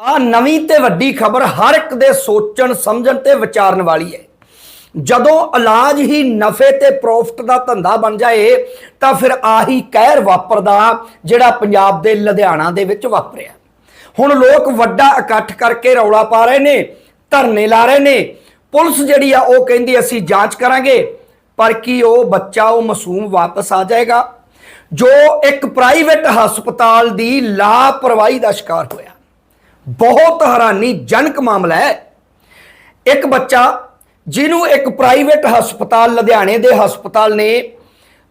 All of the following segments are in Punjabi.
ਆ ਨਵੀਂ ਤੇ ਵੱਡੀ ਖਬਰ ਹਰ ਇੱਕ ਦੇ ਸੋਚਣ, ਸਮਝਣ ਤੇ ਵਿਚਾਰਨ ਵਾਲੀ ਹੈ। ਜਦੋਂ ਇਲਾਜ ਹੀ ਨਫੇ ਤੇ ਪ੍ਰੋਫਿਟ ਦਾ ਧੰਦਾ ਬਣ ਜਾਏ, ਤਾਂ ਫਿਰ ਆਹੀ ਕਹਿਰ ਵਾਪਰਦਾ ਜਿਹੜਾ ਪੰਜਾਬ ਦੇ ਲੁਧਿਆਣਾ ਦੇ ਵਿੱਚ ਵਾਪਰਿਆ। ਹੁਣ ਲੋਕ ਵੱਡਾ ਇਕੱਠ ਕਰਕੇ ਰੌਲਾ ਪਾ ਰਹੇ ਨੇ, ਧਰਨੇ ਲਾ ਰਹੇ ਨੇ। ਪੁਲਿਸ ਜਿਹੜੀ ਆ, ਉਹ ਕਹਿੰਦੀ ਅਸੀਂ ਜਾਂਚ ਕਰਾਂਗੇ, ਪਰ ਕੀ ਉਹ ਬੱਚਾ, ਉਹ ਮਾਸੂਮ ਵਾਪਸ ਆ ਜਾਏਗਾ? ਜੋ ਇੱਕ ਪ੍ਰਾਈਵੇਟ ਹਸਪਤਾਲ ਦੀ ਲਾਪਰਵਾਹੀ ਦਾ ਸ਼ਿਕਾਰ ਹੋਇਆ। ਬਹੁਤ ਹੈਰਾਨੀਜਨਕ ਮਾਮਲਾ ਹੈ। ਇੱਕ ਬੱਚਾ ਜਿਹਨੂੰ ਇੱਕ ਪ੍ਰਾਈਵੇਟ ਹਸਪਤਾਲ, ਲੁਧਿਆਣੇ ਦੇ ਹਸਪਤਾਲ ਨੇ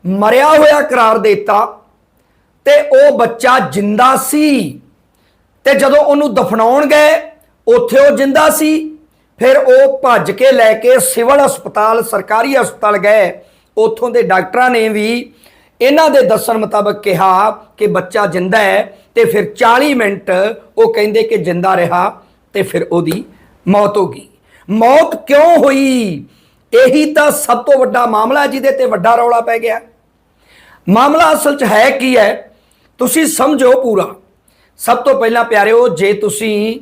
ਮਰਿਆ ਹੋਇਆ ਕਰਾਰ ਦਿੱਤਾ ਤੇ ਉਹ ਬੱਚਾ ਜਿੰਦਾ ਸੀ ਤੇ ਜਦੋਂ ਉਹਨੂੰ ਦਫਨਾਉਣ ਗਏ, ਉੱਥੇ ਉਹ ਜਿੰਦਾ ਸੀ। ਫਿਰ ਉਹ ਭੱਜ ਕੇ ਲੈ ਕੇ ਸਿਵਲ ਹਸਪਤਾਲ, ਸਰਕਾਰੀ ਹਸਪਤਾਲ ਗਏ। ਉੱਥੋਂ ਦੇ ਡਾਕਟਰਾਂ ਨੇ ਵੀ ਇਹਨਾਂ ਦੇ ਦੱਸਣ ਮੁਤਾਬਕ ਕਿਹਾ ਕਿ ਬੱਚਾ ਜਿੰਦਾ ਹੈ ਤੇ ਫਿਰ 40 ਮਿੰਟ ਉਹ ਕਹਿੰਦੇ ਕਿ ਜਿੰਦਾ ਰਿਹਾ ਤੇ ਫਿਰ ਉਹਦੀ ਮੌਤ ਹੋ ਗਈ। ਮੌਤ ਕਿਉਂ ਹੋਈ? ਇਹੀ ਤਾਂ ਸਭ ਤੋਂ ਵੱਡਾ ਮਾਮਲਾ ਜਿਹਦੇ ਤੇ ਵੱਡਾ ਰੌਲਾ ਪੈ ਗਿਆ। ਮਾਮਲਾ ਅਸਲ 'ਚ ਹੈ ਕੀ ਹੈ? ਤੁਸੀਂ ਸਮਝੋ ਪੂਰਾ। ਸਭ ਤੋਂ ਪਹਿਲਾਂ ਪਿਆਰਿਓ, ਜੇ ਤੁਸੀਂ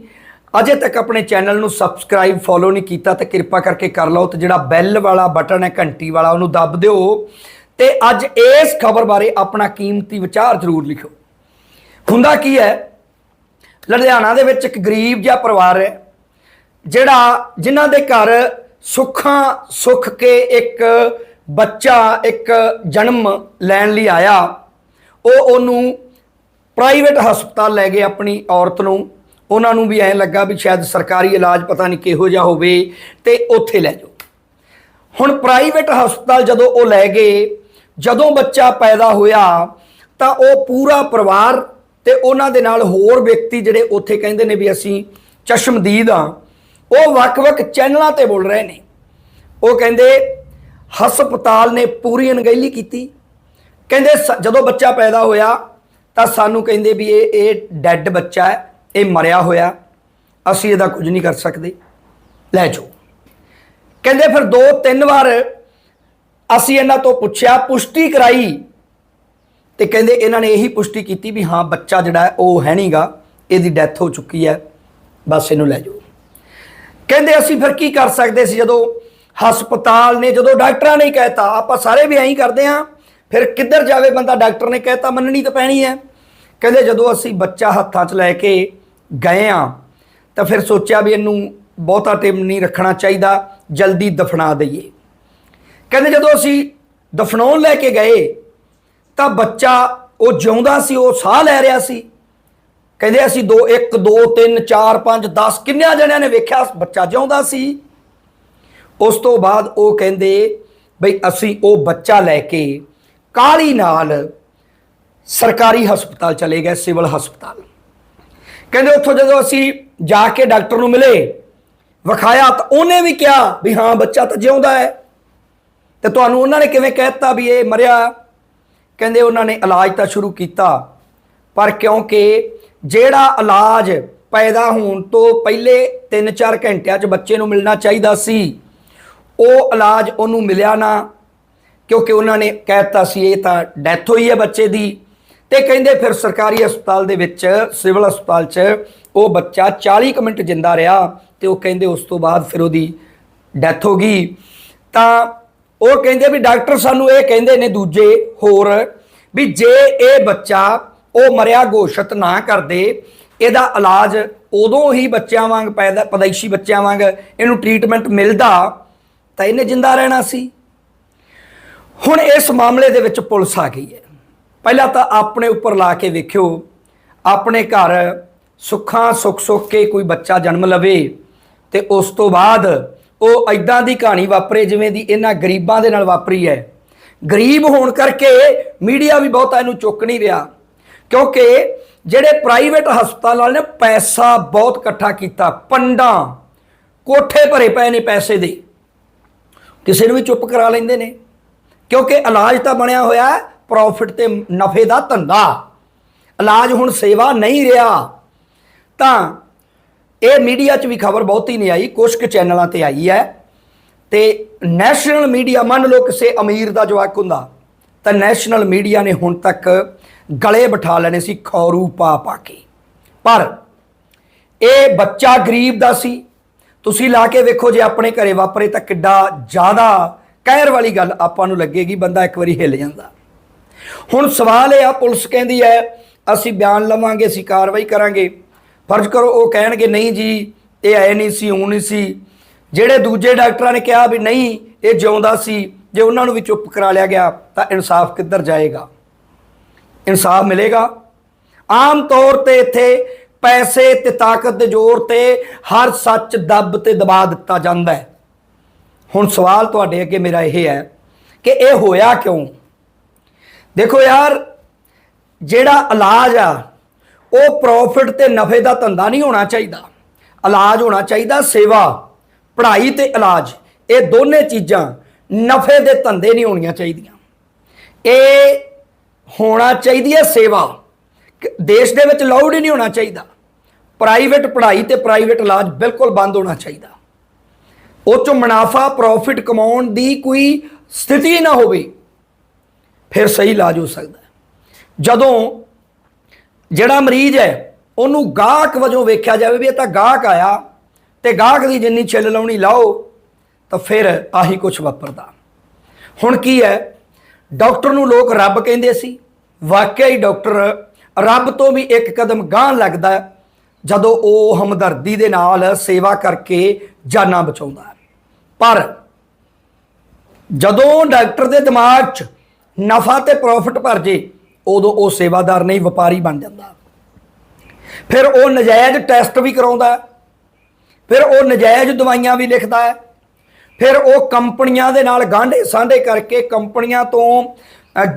ਅਜੇ ਤੱਕ ਆਪਣੇ ਚੈਨਲ ਨੂੰ ਸਬਸਕ੍ਰਾਈਬ, ਫੋਲੋ ਨਹੀਂ ਕੀਤਾ ਤਾਂ ਕਿਰਪਾ ਕਰਕੇ ਕਰ ਲਓ ਤੇ ਜਿਹੜਾ ਬੈਲ ਵਾਲਾ ਬਟਨ ਹੈ, ਘੰਟੀ ਵਾਲਾ, ਉਹਨੂੰ ਦੱਬ ਦਿਓ। ਤੇ ਅੱਜ ਇਸ ਖਬਰ ਬਾਰੇ ਆਪਣਾ ਕੀਮਤੀ ਵਿਚਾਰ ਜ਼ਰੂਰ ਲਿਖੋ। ਹੁੰਦਾ ਕੀ ਹੈ? ਲੁਧਿਆਣਾ ਦੇ ਵਿੱਚ ਇੱਕ ਗਰੀਬ ਜਿਹਾ ਪਰਿਵਾਰ ਹੈ, ਜਿਹੜਾ ਜਿਨ੍ਹਾਂ ਦੇ ਘਰ ਸੁੱਖਾਂ ਸੁੱਖ ਕੇ ਇੱਕ ਬੱਚਾ, ਇੱਕ ਜਨਮ ਲੈਣ ਲਈ ਆਇਆ। ਉਹ ਉਹਨੂੰ ਪ੍ਰਾਈਵੇਟ ਹਸਪਤਾਲ ਲੈ ਗਏ ਆਪਣੀ ਔਰਤ ਨੂੰ। ਉਹਨਾਂ ਨੂੰ ਵੀ ਐਂ ਲੱਗਾ ਵੀ ਸ਼ਾਇਦ ਸਰਕਾਰੀ ਇਲਾਜ ਪਤਾ ਨਹੀਂ ਕਿਹੋ ਜਿਹਾ ਹੋਵੇ ਤੇ ਉੱਥੇ ਲੈ ਜਾਓ। ਹੁਣ ਪ੍ਰਾਈਵੇਟ ਹਸਪਤਾਲ ਜਦੋਂ ਉਹ ਲੈ ਗਏ ਜਦੋਂ ਬੱਚਾ ਪੈਦਾ ਹੋਇਆ ਤਾਂ ਉਹ ਪੂਰਾ ਪਰਿਵਾਰ ਤੇ ਉਹਨਾਂ ਦੇ ਨਾਲ ਹੋਰ ਵਿਅਕਤੀ ਜਿਹੜੇ ਉੱਥੇ ਕਹਿੰਦੇ ਨੇ ਵੀ ਅਸੀਂ ਚਸ਼ਮਦੀਦ ਆ ਉਹ ਵੱਖ-ਵੱਖ ਚੈਨਲਾਂ ਤੇ ਬੋਲ ਰਹੇ ਨੇ। ਉਹ ਕਹਿੰਦੇ, ਹਸਪਤਾਲ ਨੇ ਪੂਰੀ ਅਣਗਹਿਲੀ ਕੀਤੀ। ਕਹਿੰਦੇ, ਸ- ਜਦੋਂ ਬੱਚਾ ਪੈਦਾ ਹੋਇਆ ਤਾਂ ਸਾਨੂੰ ਕਹਿੰਦੇ ਵੀ ਇਹ ਇਹ ਡੈੱਡ ਬੱਚਾ ਹੈ, ਇਹ ਮਰਿਆ ਹੋਇਆ, ਅਸੀਂ ਇਹਦਾ ਕੁਝ ਨਹੀਂ ਕਰ ਸਕਦੇ। ਲੈ ਜਾਓ। ਕਹਿੰਦੇ ਫਿਰ ਦੋ ਤਿੰਨ ਵਾਰ ਅਸੀਂ ਇਹਨਾਂ ਤੋਂ ਪੁੱਛਿਆ, ਪੁਸ਼ਟੀ ਕਰਾਈ। ਤੇ ਕਹਿੰਦੇ ਇਹਨਾਂ ਨੇ ਇਹੀ ਪੁਸ਼ਟੀ ਕੀਤੀ ਵੀ ਹਾਂ, ਬੱਚਾ ਜਿਹੜਾ ਉਹ ਹੈ ਨਹੀਂਗਾ, ਇਹਦੀ ਡੈਥ ਹੋ ਚੁੱਕੀ ਹੈ, ਬਸ ਇਹਨੂੰ ਲੈ ਜਾਓ। ਕਹਿੰਦੇ ਅਸੀਂ ਫਿਰ ਕੀ ਕਰ ਸਕਦੇ ਸੀ ਜਦੋਂ ਹਸਪਤਾਲ ਨੇ, ਜਦੋਂ ਡਾਕਟਰਾਂ ਨੇ ਹੀ ਕਹਿਤਾ, ਆਪਾਂ ਸਾਰੇ ਵੀ ਐਂ ਹੀ ਕਰਦੇ ਹਾਂ, ਫਿਰ ਕਿੱਧਰ ਜਾਵੇ ਬੰਦਾ? ਡਾਕਟਰ ਨੇ ਕਹਿਤਾ, ਮੰਨਣੀ ਤਾਂ ਪੈਣੀ ਹੈ। ਕਹਿੰਦੇ ਜਦੋਂ ਅਸੀਂ ਬੱਚਾ ਹੱਥਾਂ 'ਚ ਲੈ ਕੇ ਗਏ ਆ ਤਾਂ ਫਿਰ ਸੋਚਿਆ ਵੀ ਇਹਨੂੰ ਬਹੁਤਾ ਟਾਈਮ ਨਹੀਂ ਰੱਖਣਾ ਚਾਹੀਦਾ, ਜਲਦੀ ਦਫਨਾ ਦਈਏ। ਕਹਿੰਦੇ ਜਦੋਂ ਅਸੀਂ ਦਫਨਾਉਣ ਲੈ ਕੇ ਗਏ, ਤਾਂ ਬੱਚਾ ਉਹ ਜਿਉਂਦਾ ਸੀ, ਉਹ ਸਾਹ ਲੈ ਰਿਹਾ ਸੀ। ਕਹਿੰਦੇ ਅਸੀਂ 2 1 2 3 4 5 10 ਕਿੰਨਿਆਂ ਜਣਿਆਂ ਨੇ ਵੇਖਿਆ ਬੱਚਾ ਜਿਉਂਦਾ ਸੀ। ਉਸ ਤੋਂ ਬਾਅਦ ਉਹ ਕਹਿੰਦੇ, ਬਈ ਅਸੀਂ ਉਹ ਬੱਚਾ ਲੈ ਕੇ ਕਾਲੀ ਨਾਲ ਸਰਕਾਰੀ ਹਸਪਤਾਲ ਚਲੇ ਗਏ, ਸਿਵਲ ਹਸਪਤਾਲ। ਕਹਿੰਦੇ ਉੱਥੋਂ ਜਦੋਂ ਅਸੀਂ ਜਾ ਕੇ ਡਾਕਟਰ ਨੂੰ ਮਿਲੇ, ਵਿਖਾਇਆ ਤਾਂ ਉਹਨੇ ਵੀ ਕਿਹਾ ਵੀ ਹਾਂ, ਬੱਚਾ ਤਾਂ ਜਿਉਂਦਾ ਹੈ। ਤੇ ਤੁਹਾਨੂੰ ਉਹਨਾਂ ਨੇ ਕਿਵੇਂ ਕਹਿਤਾ ਵੀ ਇਹ ਮਰਿਆ? ਕਹਿੰਦੇ ਉਹਨਾਂ ਨੇ ਇਲਾਜ ਤਾਂ ਸ਼ੁਰੂ ਕੀਤਾ, ਪਰ ਕਿਉਂਕਿ ਜਿਹੜਾ ਇਲਾਜ ਪੈਦਾ ਹੋਣ ਤੋਂ ਪਹਿਲੇ 3-4 ਘੰਟਿਆਂ 'ਚ ਬੱਚੇ ਨੂੰ ਮਿਲਣਾ ਚਾਹੀਦਾ ਸੀ, ਉਹ ਇਲਾਜ ਉਹਨੂੰ ਮਿਲਿਆ ਨਾ, ਕਿਉਂਕਿ ਉਹਨਾਂ ਨੇ ਕਹਿਤਾ ਸੀ ਇਹ ਤਾਂ ਡੈਥ ਹੋਈ ਹੈ ਬੱਚੇ ਦੀ। ਤੇ ਕਹਿੰਦੇ ਫਿਰ ਸਰਕਾਰੀ ਹਸਪਤਾਲ ਦੇ ਵਿੱਚ, ਸਿਵਲ ਹਸਪਤਾਲ 'ਚ ਉਹ ਬੱਚਾ 40 ਕੁ ਮਿੰਟ ਜਿੰਦਾ ਰਿਹਾ ਤੇ ਉਹ ਕਹਿੰਦੇ ਉਸ ਤੋਂ ਬਾਅਦ ਫਿਰ ਉਹਦੀ ਡੈਥ ਹੋ ਗਈ। ਤਾਂ ਉਹ ਕਹਿੰਦੇ ਵੀ ਡਾਕਟਰ ਸਾਨੂੰ ਇਹ ਕਹਿੰਦੇ ਨੇ ਦੂਜੇ ਹੋਰ ਵੀ ਜੇ ਇਹ ਬੱਚਾ ਉਹ ਮਰਿਆ ਘੋਸ਼ਿਤ ਨਾ ਕਰਦੇ, ਇਹਦਾ ਇਲਾਜ ਉਦੋਂ ਹੀ ਬੱਚਿਆਂ ਵਾਂਗ ਪੈਦਾ, ਪਦੈਸ਼ੀ ਬੱਚਿਆਂ ਵਾਂਗ ਇਹਨੂੰ ਟ੍ਰੀਟਮੈਂਟ ਮਿਲਦਾ, ਤਾਂ ਇਹਨੇ ਜਿੰਦਾ ਰਹਿਣਾ ਸੀ। ਹੁਣ ਇਸ ਮਾਮਲੇ ਦੇ ਵਿੱਚ ਪੁਲਿਸ ਆ ਗਈ ਹੈ। ਪਹਿਲਾਂ ਤਾਂ ਆਪਣੇ ਉੱਪਰ ਲਾ ਕੇ ਵੇਖਿਓ, ਆਪਣੇ ਘਰ ਸੁੱਖਾਂ ਸੁੱਖ ਸੁੱਖ ਕੇ ਕੋਈ ਬੱਚਾ ਜਨਮ ਲਵੇ, ਤੇ ਉਸ ਤੋਂ ਬਾਅਦ ਉਹ ਐਦਾਂ ਦੀ ਕਹਾਣੀ ਵਾਪਰੇ ਜਿਵੇਂ ਦੀ ਇਹਨਾਂ ਗਰੀਬਾਂ ਦੇ ਨਾਲ ਵਾਪਰੀ ਹੈ। ਗਰੀਬ ਹੋਣ ਕਰਕੇ ਮੀਡੀਆ ਵੀ ਬਹੁਤਾ ਇਹਨੂੰ ਚੁੱਕ ਨਹੀਂ ਰਿਹਾ। ਕਿਉਂਕਿ ਜਿਹੜੇ ਪ੍ਰਾਈਵੇਟ ਹਸਪਤਾਲ ਵਾਲੇ ਨੇ ਪੈਸਾ ਬਹੁਤ ਇਕੱਠਾ ਕੀਤਾ, ਪੰਡਾਂ ਕੋਠੇ ਭਰੇ ਪਏ ਨੇ ਪੈਸੇ ਦੇ। ਕਿਸੇ ਨੂੰ ਵੀ ਚੁੱਪ ਕਰਾ ਲੈਂਦੇ ਨੇ। ਕਿਉਂਕਿ ਇਲਾਜ ਤਾਂ ਬਣਿਆ ਹੋਇਆ ਪ੍ਰੋਫਿਟ ਤੇ ਨਫੇ ਦਾ ਧੰਦਾ। ਇਲਾਜ ਹੁਣ ਸੇਵਾ ਨਹੀਂ ਰਿਹਾ। ਤਾਂ ਇਹ ਮੀਡੀਆ 'ਚ ਵੀ ਖਬਰ ਬਹੁਤੀ ਨਹੀਂ ਆਈ ਕੁਝ ਕੁ ਚੈਨਲਾਂ ਤੇ ਆਈ ਹੈ। ਤੇ ਨੈਸ਼ਨਲ ਮੀਡੀਆ, ਮੰਨ ਲਓ ਕਿਸੇ ਅਮੀਰ ਦਾ ਜਵਾਕ ਹੁੰਦਾ, ਤਾਂ ਨੈਸ਼ਨਲ ਮੀਡੀਆ ਨੇ ਹੁਣ ਤੱਕ ਗਲੇ ਬਿਠਾ ਲੈਣੇ ਸੀ ਖੌਰੂ ਪਾ ਪਾ ਕੇ। ਪਰ ਇਹ ਬੱਚਾ ਗਰੀਬ ਦਾ ਸੀ। ਤੁਸੀਂ ਲਾ ਕੇ ਵੇਖੋ ਜੇ ਆਪਣੇ ਘਰੇ ਵਾਪਰੇ ਤਾਂ ਕਿੱਡਾ ਜ਼ਿਆਦਾ ਕਹਿਰ ਵਾਲੀ ਗੱਲ ਆਪਾਂ ਨੂੰ ਲੱਗੇਗੀ, ਬੰਦਾ ਇੱਕ ਵਾਰੀ ਹਿੱਲ ਜਾਂਦਾ। ਹੁਣ ਸਵਾਲ ਇਹ ਆ, ਪੁਲਿਸ ਕਹਿੰਦੀ ਹੈ, ਅਸੀਂ ਬਿਆਨ ਲਵਾਂਗੇ, ਅਸੀਂ ਕਾਰਵਾਈ ਕਰਾਂਗੇ। ਫਰਜ਼ ਕਰੋ, ਉਹ ਕਹਿਣਗੇ, ਨਹੀਂ ਜੀ, ਇਹ ਐ ਨਹੀਂ ਸੀ ਉਹ ਨਹੀਂ ਸੀ। ਜਿਹੜੇ ਦੂਜੇ ਡਾਕਟਰਾਂ ਨੇ ਕਿਹਾ ਵੀ ਨਹੀਂ, ਇਹ ਜਿਉਂਦਾ ਸੀ, ਜੇ ਉਹਨਾਂ ਨੂੰ ਵੀ ਚੁੱਪ ਕਰਾ ਲਿਆ ਗਿਆ, ਤਾਂ ਇਨਸਾਫ ਕਿੱਧਰ ਜਾਏਗਾ? ਇਨਸਾਫ ਮਿਲੇਗਾ? ਆਮ ਤੌਰ ਤੇ ਇੱਥੇ ਪੈਸੇ ਤੇ ਤਾਕਤ ਦੇ ਜ਼ੋਰ ਤੇ ਹਰ ਸੱਚ ਦੱਬ ਤੇ ਦਬਾ ਦਿੱਤਾ ਜਾਂਦਾ ਹੈ। ਹੁਣ ਸਵਾਲ ਤੁਹਾਡੇ ਅੱਗੇ ਮੇਰਾ ਇਹ ਹੈ ਕਿ ਇਹ ਹੋਇਆ ਕਿਉਂ? ਦੇਖੋ ਯਾਰ, ਜਿਹੜਾ ਇਲਾਜ ਆ ਉਹ ਪ੍ਰੋਫਿਟ ਤੇ ਨਫੇ ਦਾ ਧੰਦਾ ਨਹੀਂ ਹੋਣਾ ਚਾਹੀਦਾ। ਇਲਾਜ ਹੋਣਾ ਚਾਹੀਦਾ, ਸੇਵਾ, ਪੜ੍ਹਾਈ ਤੇ ਇਲਾਜ, ਇਹ ਦੋਨੇ ਚੀਜ਼ਾਂ ਨਫੇ ਦੇ ਧੰਦੇ ਨਹੀਂ ਹੋਣੀਆਂ ਚਾਹੀਦੀਆਂ। ਇਹ ਹੋਣਾ ਚਾਹੀਦੀ ਹੈ ਸੇਵਾ। ਦੇਸ਼ ਦੇ ਵਿੱਚ ਲਾਊਡ ਹੀ ਨਹੀਂ ਹੋਣਾ ਚਾਹੀਦਾ। ਪ੍ਰਾਈਵੇਟ ਪੜ੍ਹਾਈ ਤੇ ਪ੍ਰਾਈਵੇਟ ਇਲਾਜ ਬਿਲਕੁਲ ਬੰਦ ਹੋਣਾ ਚਾਹੀਦਾ। ਉਹ ਚੋਂ ਮੁਨਾਫਾ ਪ੍ਰੋਫਿਟ ਕਮਾਉਣ ਦੀ ਕੋਈ ਸਥਿਤੀ ਨਾ ਹੋਵੇ, ਫਿਰ ਸਹੀ ਇਲਾਜ ਹੋ ਸਕਦਾ ਜਦੋਂ ਜਿਹੜਾ ਮਰੀਜ਼ ਹੈ, ਉਹਨੂੰ ਗਾਹਕ ਵਜੋਂ ਵੇਖਿਆ ਜਾਵੇ ਵੀ ਇਹ ਤਾਂ ਗਾਹਕ ਆਇਆ, ਤੇ ਗਾਹਕ ਦੀ ਜਿੰਨੀ ਛਿੱਲ ਲਾਉਣੀ ਲਾਓ, ਤਾਂ ਫਿਰ ਆਹੀ ਕੁਝ ਵਾਪਰਦਾ। ਹੁਣ ਕੀ ਹੈ, ਡਾਕਟਰ ਨੂੰ ਲੋਕ ਰੱਬ ਕਹਿੰਦੇ ਸੀ, ਵਾਕਿਆ ਹੀ ਡਾਕਟਰ ਰੱਬ ਤੋਂ ਵੀ ਇੱਕ ਕਦਮ ਗਾਂਹ ਲੱਗਦਾ ਜਦੋਂ ਉਹ ਹਮਦਰਦੀ ਦੇ ਨਾਲ ਸੇਵਾ ਕਰਕੇ ਜਾਨਾਂ ਬਚਾਉਂਦਾ ਪਰ ਜਦੋਂ ਡਾਕਟਰ ਦੇ ਦਿਮਾਗ 'ਚ ਨਫਾ ਤੇ ਪ੍ਰੋਫਿਟ ਭਰ ਜੇ ਉਦੋਂ ਉਹ ਸੇਵਾਦਾਰ ਨਹੀਂ, ਵਪਾਰੀ ਬਣ ਜਾਂਦਾ। ਫਿਰ ਉਹ ਨਜਾਇਜ਼ ਟੈਸਟ ਵੀ ਕਰਾਉਂਦਾ ਫਿਰ ਉਹ ਨਜਾਇਜ਼ ਦਵਾਈਆਂ ਵੀ ਲਿਖਦਾ ਹੈ। ਫਿਰ ਉਹ ਕੰਪਨੀਆਂ ਦੇ ਨਾਲ ਗਾਂਢੇ ਸਾਂਢੇ ਕਰਕੇ ਕੰਪਨੀਆਂ ਤੋਂ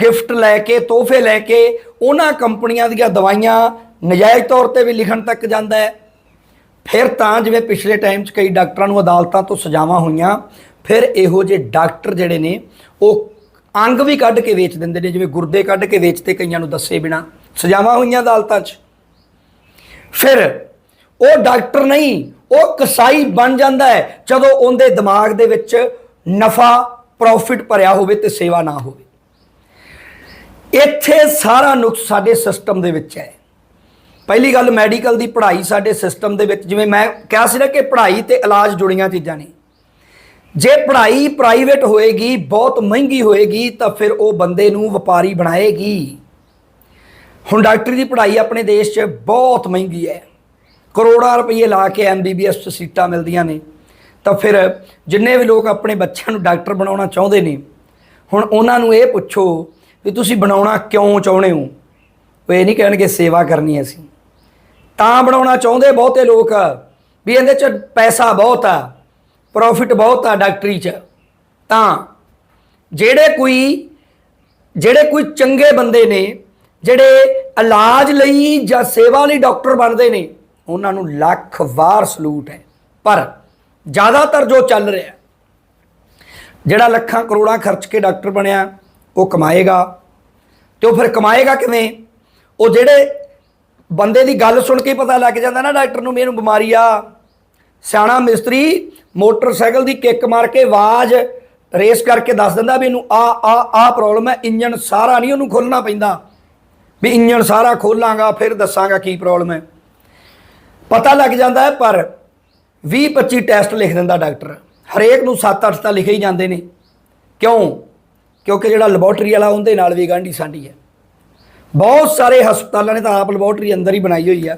ਗਿਫਟ ਲੈ ਕੇ, ਤੋਹਫੇ ਲੈ ਕੇ ਉਹਨਾਂ ਕੰਪਨੀਆਂ ਦੀਆਂ ਦਵਾਈਆਂ ਨਜਾਇਜ਼ ਤੌਰ ਤੇ ਵੀ ਲਿਖਣ ਤੱਕ ਜਾਂਦਾ ਹੈ। ਫਿਰ ਤਾਂ ਜਿਵੇਂ ਪਿਛਲੇ ਟਾਈਮ 'ਚ ਕਈ ਡਾਕਟਰਾਂ ਨੂੰ ਅਦਾਲਤਾਂ ਤੋਂ ਸਜ਼ਾਵਾਂ ਹੋਈਆਂ, ਫਿਰ ਇਹੋ ਜਿਹੇ ਡਾਕਟਰ ਜਿਹੜੇ ਨੇ, ਉਹ ਅੰਗ ਵੀ ਕੱਢ ਕੇ ਵੇਚ ਦਿੰਦੇ ਨੇ, ਜਿਵੇਂ ਗੁਰਦੇ ਕੱਢ ਕੇ ਵੇਚਦੇ ਕਈਆਂ ਨੂੰ ਦੱਸੇ ਬਿਨਾ, ਸਜ਼ਾਵਾਂ ਹੋਈਆਂ ਅਦਾਲਤਾਂ 'ਚ। ਫਿਰ ਉਹ ਡਾਕਟਰ ਨਹੀਂ, ਉਹ ਕਸਾਈ ਬਣ ਜਾਂਦਾ ਹੈ, ਜਦੋਂ ਉਹਦੇ ਦਿਮਾਗ ਦੇ ਵਿੱਚ ਨਫਾ ਪ੍ਰੋਫਿਟ ਭਰਿਆ ਹੋਵੇ ਤੇ ਸੇਵਾ ਨਾ ਹੋਵੇ। ਇੱਥੇ ਸਾਰਾ ਨੁਕਸ ਸਾਡੇ ਸਿਸਟਮ ਦੇ ਵਿੱਚ ਹੈ। ਪਹਿਲੀ ਗੱਲ ਮੈਡੀਕਲ ਦੀ ਪੜ੍ਹਾਈ ਸਾਡੇ ਸਿਸਟਮ ਦੇ ਵਿੱਚ, ਜਿਵੇਂ ਮੈਂ ਕਿਹਾ ਸੀ ਨਾ ਕਿ ਪੜ੍ਹਾਈ ਤੇ ਇਲਾਜ ਜੁੜੀਆਂ ਚੀਜ਼ਾਂ ਨੇ। ਜੇ ਪੜ੍ਹਾਈ ਪ੍ਰਾਈਵੇਟ ਹੋਏਗੀ, ਬਹੁਤ ਮਹਿੰਗੀ ਹੋਏਗੀ, ਤਾਂ ਫਿਰ ਉਹ ਬੰਦੇ ਨੂੰ ਵਪਾਰੀ ਬਣਾਏਗੀ। ਹੁਣ ਡਾਕਟਰੀ ਦੀ ਪੜ੍ਹਾਈ ਆਪਣੇ ਦੇਸ਼ 'ਚ ਬਹੁਤ ਮਹਿੰਗੀ ਹੈ। ਕਰੋੜਾਂ ਰੁਪਏ ਲਾ ਕੇ ਐਮਬੀਬੀਐਸ 'ਚ ਸੀਟਾਂ ਮਿਲਦੀਆਂ ਨੇ। ਤਾਂ ਫਿਰ ਜਿੰਨੇ ਵੀ ਲੋਕ ਆਪਣੇ ਬੱਚਿਆਂ ਨੂੰ ਡਾਕਟਰ ਬਣਾਉਣਾ ਚਾਹੁੰਦੇ ਨੇ, ਹੁਣ ਉਹਨਾਂ ਨੂੰ ਇਹ ਪੁੱਛੋ ਵੀ ਤੁਸੀਂ ਬਣਾਉਣਾ ਕਿਉਂ ਚਾਹੁੰਦੇ ਹੋ? ਉਹ ਇਹ ਨਹੀਂ ਕਹਿਣਗੇ ਸੇਵਾ ਕਰਨੀ ਅਸੀਂ। ਤਾਂ ਬਣਾਉਣਾ ਚਾਹੁੰਦੇ ਬਹੁਤੇ ਲੋਕ ਵੀ ਇਹਦੇ 'ਚ ਪੈਸਾ ਬਹੁਤ ਆ। ਪ੍ਰੋਫਿਟ ਬਹੁਤ ਆ ਡਾਕਟਰੀ 'ਚ। ਤਾਂ ਜਿਹੜੇ ਕੋਈ ਜਿਹੜੇ ਕੋਈ ਚੰਗੇ ਬੰਦੇ ਨੇ, ਜਿਹੜੇ ਇਲਾਜ ਲਈ ਜਾਂ ਸੇਵਾ ਲਈ ਡਾਕਟਰ ਬਣਦੇ ਨੇ, ਉਹਨਾਂ ਨੂੰ ਲੱਖ ਵਾਰ ਸਲੂਟ ਹੈ। ਪਰ ਜ਼ਿਆਦਾਤਰ ਜੋ ਚੱਲ ਰਿਹਾ, ਜਿਹੜਾ ਲੱਖਾਂ ਕਰੋੜਾਂ ਖਰਚ ਕੇ ਡਾਕਟਰ ਬਣਿਆ, ਉਹ ਕਮਾਏਗਾ। ਤੇ ਉਹ ਫਿਰ ਕਮਾਏਗਾ ਕਿਵੇਂ? ਉਹ ਜਿਹੜੇ ਬੰਦੇ ਦੀ ਗੱਲ ਸੁਣ ਕੇ ਪਤਾ ਲੱਗ ਜਾਂਦਾ ਨਾ ਡਾਕਟਰ ਨੂੰ ਮੈਨੂੰ ਬਿਮਾਰੀ ਆ। ਸਿਆਣਾ ਮਿਸਤਰੀ ਮੋਟਰਸਾਈਕਲ ਦੀ ਕਿੱਕ ਮਾਰ ਕੇ ਆਵਾਜ਼ ਰੇਸ ਕਰਕੇ ਦੱਸ ਦਿੰਦਾ ਵੀ ਇਹਨੂੰ ਆ ਆ ਆ ਪ੍ਰੋਬਲਮ ਹੈ ਇੰਜਨ ਸਾਰਾ ਨਹੀਂ ਉਹਨੂੰ ਖੋਲਣਾ ਪੈਂਦਾ। ਵੀ ਇੰਜਨ ਸਾਰਾ ਖੋਲਾਂਗਾ, ਫਿਰ ਦੱਸਾਂਗਾ ਕੀ ਪ੍ਰੋਬਲਮ ਹੈ। ਪਤਾ ਲੱਗ ਜਾਂਦਾ ਹੈ, ਪਰ 20 25 ਟੈਸਟ ਲਿਖ ਦਿੰਦਾ ਡਾਕਟਰ ਹਰੇਕ ਨੂੰ 7-8 ਤਾਂ ਲਿਖੇ ਹੀ ਜਾਂਦੇ ਨੇ। ਕਿਉਂ? ਕਿਉਂਕਿ ਜਿਹੜਾ ਲੈਬੋਰਟਰੀ ਵਾਲਾ ਉਹਦੇ ਨਾਲ ਵੀ ਗਾਂਢੀ ਸਾਂਢੀ ਹੈ। ਬਹੁਤ ਸਾਰੇ ਹਸਪਤਾਲਾਂ ਨੇ ਤਾਂ ਆਪ ਲੈਬੋਰਟਰੀ ਅੰਦਰ ਹੀ ਬਣਾਈ ਹੋਈ ਆ।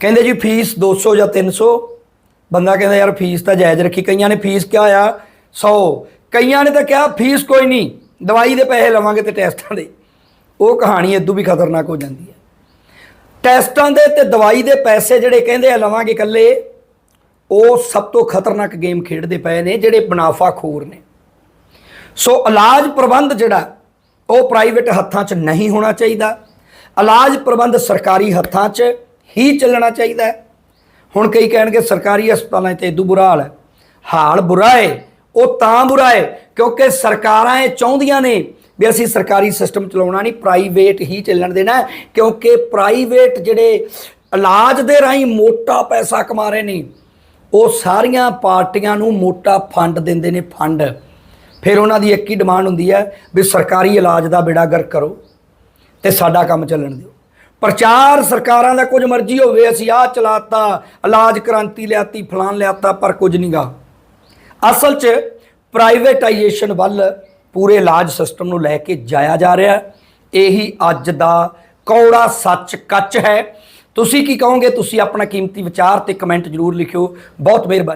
ਕਹਿੰਦੇ ਜੀ ਫੀਸ 200 ਜਾਂ 300 ਬੰਦਾ ਕਹਿੰਦਾ ਯਾਰ ਫੀਸ ਤਾਂ ਜਾਇਜ਼ ਰੱਖੀ, ਕਈਆਂ ਨੇ ਫੀਸ ਕਿਹਾ ਆ 100 ਕਈਆਂ ਨੇ ਤਾਂ ਕਿਹਾ ਫੀਸ ਕੋਈ ਨਹੀਂ, ਦਵਾਈ ਦੇ ਪੈਸੇ ਲਵਾਂਗੇ ਤੇ ਟੈਸਟਾਂ ਦੇ। ਉਹ ਕਹਾਣੀ ਇਦੋਂ ਵੀ ਖਤਰਨਾਕ ਹੋ ਜਾਂਦੀ ਹੈ। ਟੈਸਟਾਂ ਦੇ ਤੇ ਦਵਾਈ ਦੇ ਪੈਸੇ ਜਿਹੜੇ ਕਹਿੰਦੇ ਆ ਲਵਾਂਗੇ ਇਕੱਲੇ, ਉਹ ਸਭ ਤੋਂ ਖਤਰਨਾਕ ਗੇਮ ਖੇਡਦੇ ਪਏ ਨੇ, ਜਿਹੜੇ ਮੁਨਾਫਾਖੋਰ ਨੇ। ਸੋ ਇਲਾਜ ਪ੍ਰਬੰਧ ਜਿਹੜਾ, ਉਹ ਪ੍ਰਾਈਵੇਟ ਹੱਥਾਂ 'ਚ ਨਹੀਂ ਹੋਣਾ ਚਾਹੀਦਾ। ਇਲਾਜ ਪ੍ਰਬੰਧ ਸਰਕਾਰੀ ਹੱਥਾਂ 'ਚ ਹੀ ਚੱਲਣਾ ਚਾਹੀਦਾ ਹੈ। ਹੁਣ ਕਈ ਕਹਿਣਗੇ ਸਰਕਾਰੀ ਹਸਪਤਾਲਾਂ 'ਚ ਇਦੋਂ ਬੁਰਾ ਹਾਲ ਹੈ। ਹਾਲ ਬੁਰਾ ਹੈ ਉਹ ਤਾਂ ਬੁਰਾ ਹੈ ਕਿਉਂਕਿ ਸਰਕਾਰਾਂ ਇਹ ਚਾਹੁੰਦੀਆਂ ਨੇ ਵੀ ਅਸੀਂ ਸਰਕਾਰੀ ਸਿਸਟਮ ਚਲਾਉਣਾ ਨਹੀਂ, ਪ੍ਰਾਈਵੇਟ ਹੀ ਚੱਲਣ ਦੇਣਾ ਕਿਉਂਕਿ ਪ੍ਰਾਈਵੇਟ ਜਿਹੜੇ ਇਲਾਜ ਦੇ ਰਾਹੀਂ ਮੋਟਾ ਪੈਸਾ ਕਮਾ ਰਹੇ ਨੇ, ਉਹ ਸਾਰੀਆਂ ਪਾਰਟੀਆਂ ਨੂੰ ਮੋਟਾ ਫੰਡ ਦਿੰਦੇ ਨੇ ਫੰਡ। ਫਿਰ ਉਹਨਾਂ ਦੀ ਇੱਕ ਹੀ ਡਿਮਾਂਡ ਹੁੰਦੀ ਹੈ ਵੀ ਸਰਕਾਰੀ ਇਲਾਜ ਦਾ ਬੇੜਾ ਗਰਕ ਕਰੋ ਤੇ ਸਾਡਾ ਕੰਮ ਚੱਲਣ ਦਿਓ। ਪ੍ਰਚਾਰ ਸਰਕਾਰਾਂ ਦਾ ਕੁਝ ਮਰਜ਼ੀ ਹੋਵੇ, ਅਸੀਂ ਆਹ ਚਲਾਤਾ, ਇਲਾਜ ਕ੍ਰਾਂਤੀ ਲਿਆਤੀ ਫਲਾਨ ਲਿਆਤਾ, ਪਰ ਕੁਝ ਨਹੀਂਗਾ ਅਸਲ 'ਚ ਪ੍ਰਾਈਵੇਟਾਈਜੇਸ਼ਨ ਵੱਲ ਪੂਰੇ ਇਲਾਜ ਸਿਸਟਮ ਨੂੰ ਲੈ ਕੇ ਜਾਇਆ ਜਾ ਰਿਹਾ ਇਹੀ ਅੱਜ ਦਾ ਕੌੜਾ ਸੱਚ ਕੱਚ ਹੈ। ਤੁਸੀਂ ਕੀ ਕਹੋਗੇ? ਤੁਸੀਂ ਆਪਣਾ ਕੀਮਤੀ ਵਿਚਾਰ ਤੇ ਕਮੈਂਟ ਜ਼ਰੂਰ ਲਿਖਿਓ। ਬਹੁਤ ਮਿਹਰਬਾਨੀ।